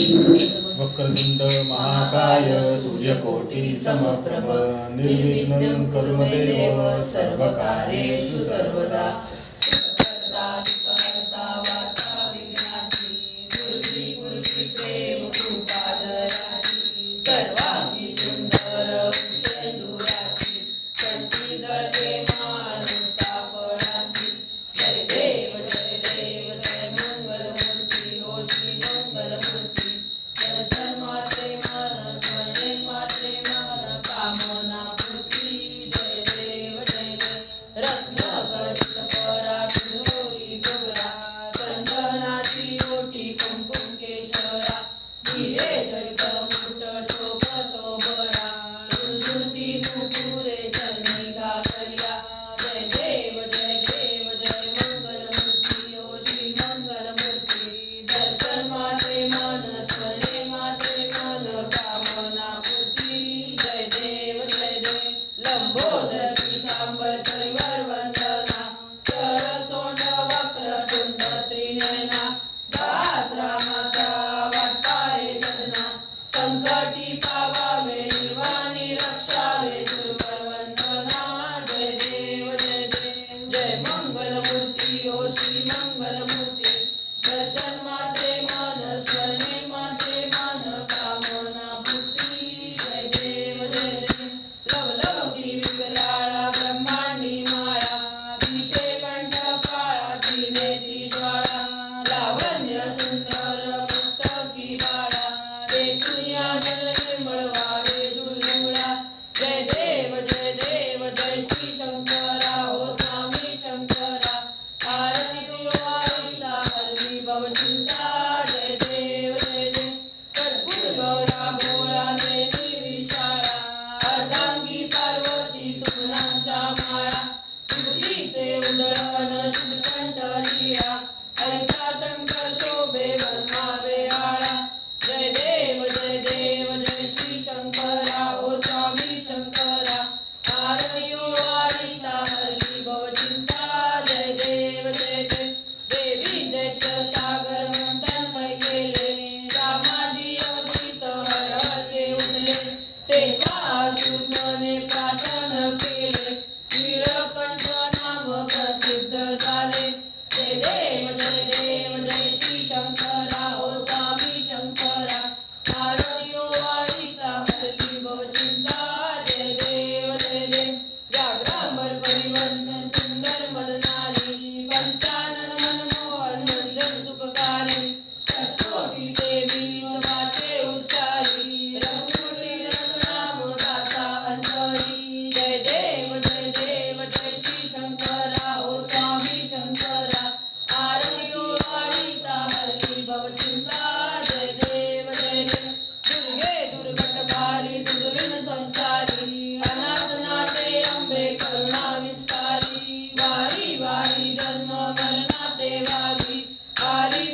वक्रतुंड महाकाय सूर्यकोटी समप्रभ. निर्विघ्न कर्मदेव सर्वकारेषु सर्वदा. Baba Jinda.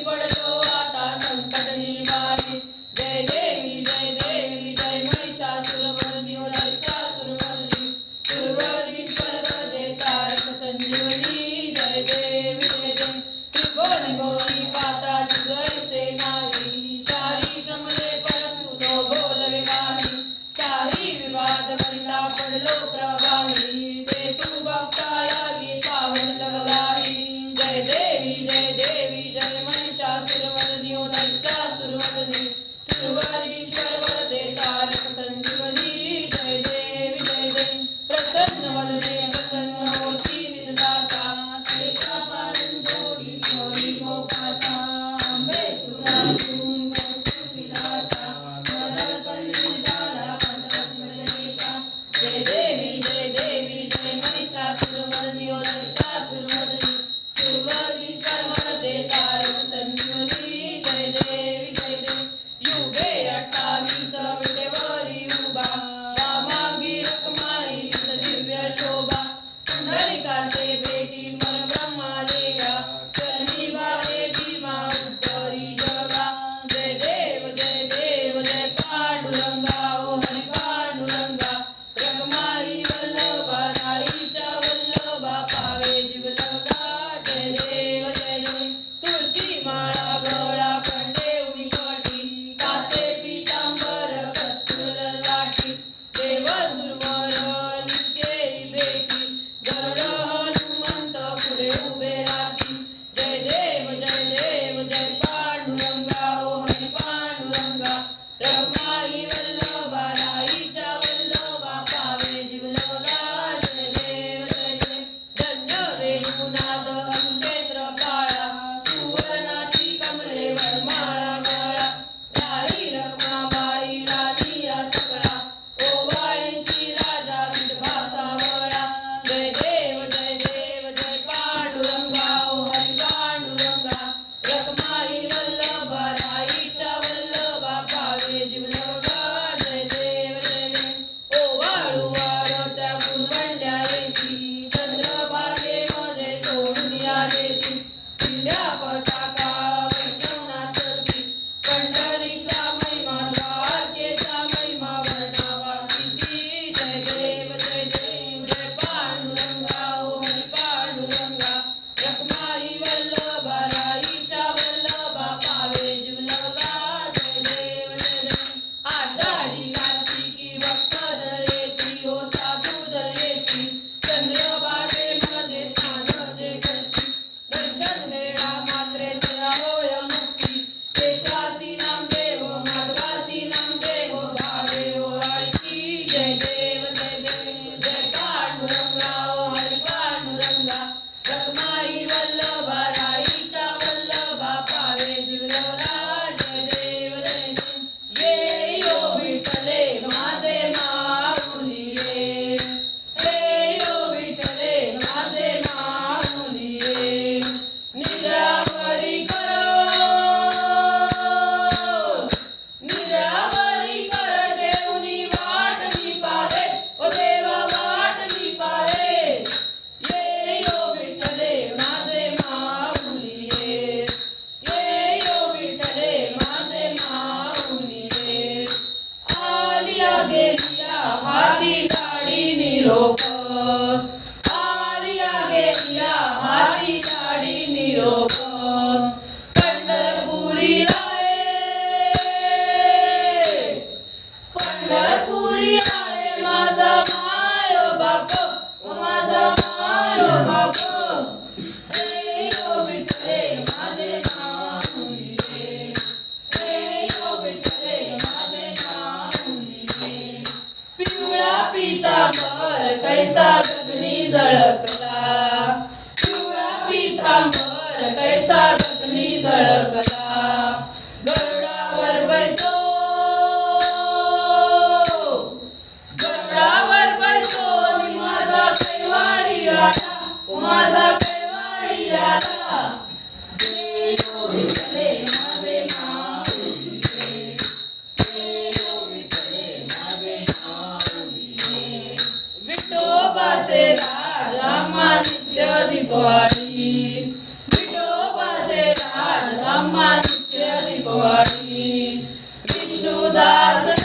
ஈடுபட হয়ে loco. पितांबर कैसा गगनी झळकला पितांबर कैसा गगनी झळकला Vishnu Dasa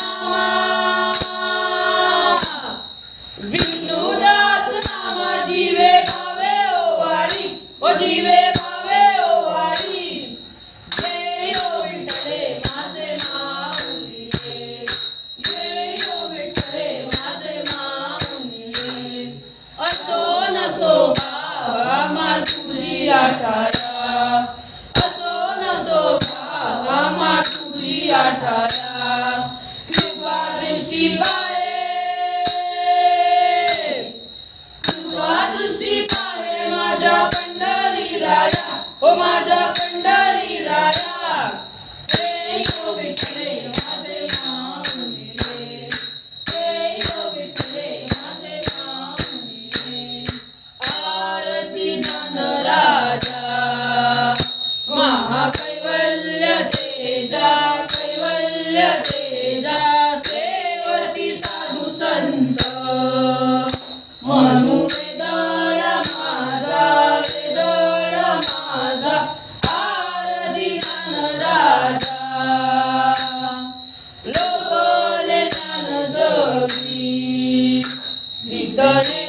Done.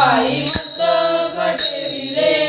पायी मस्त कटेविले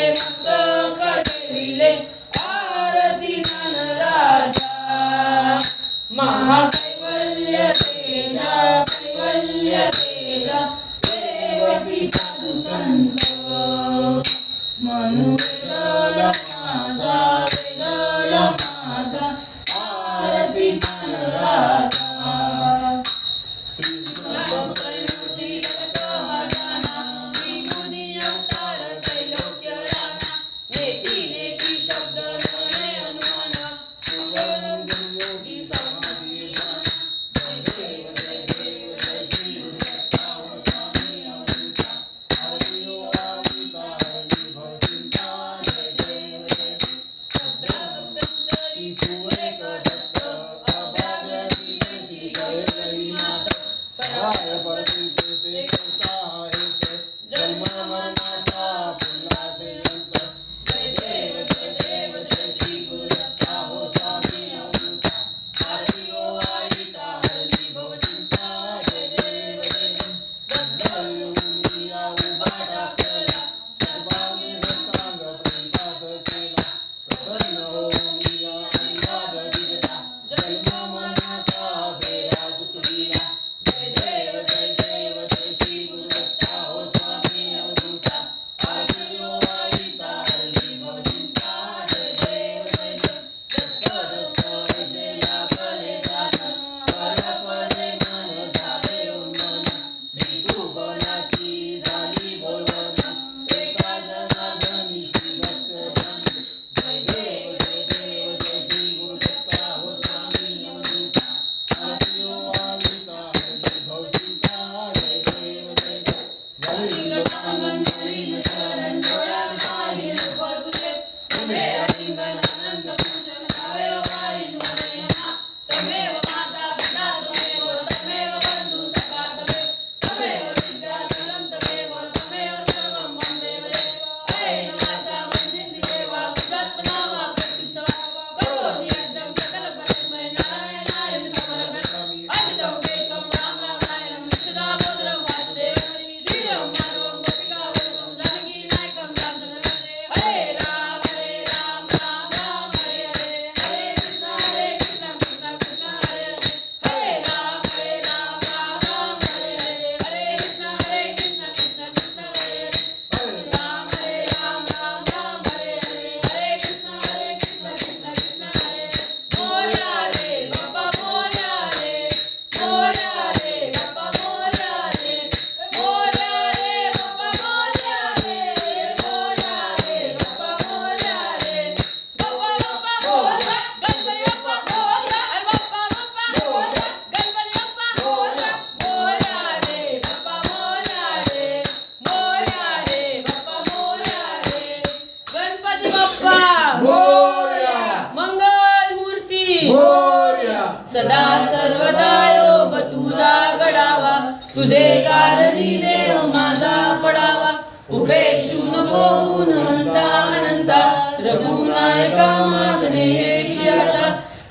सदा सर्वदा योग तुझा घडावा तुझे कारणी देह माझा पडावा. उपेक्षू नको अनंता अनंता. रघुनायका मागणे हे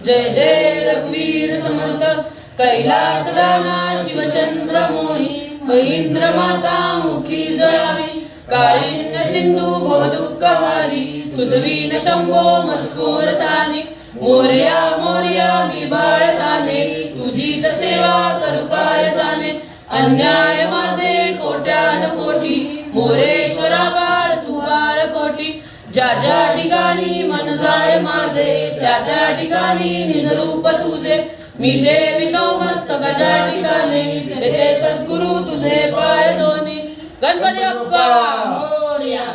जय जय रघुवीर समंत. कैलासदाना शिवचंद्र मोही. महींद्र माता मुखी जळावी. काळीन्न सिंधू भवदुःखहारी तुझवी न शंभो मस्कोरतानी मोर्या मोर्या विभा सेवा करू काय अन्याय माझे कोट्यान कोटी मोरेश्वरा बाळ तू कोटी. ज्या ज्या ठिकाणी मन जाय माझे त्या त्या ठिकाणी निजरूप तुझे. मिले विलो मस्तकाच्या ठिकाणी येथे सद्गुरु तुझे पाय दोन्ही गणपती अप्पा!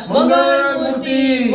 मंगल मूर्ती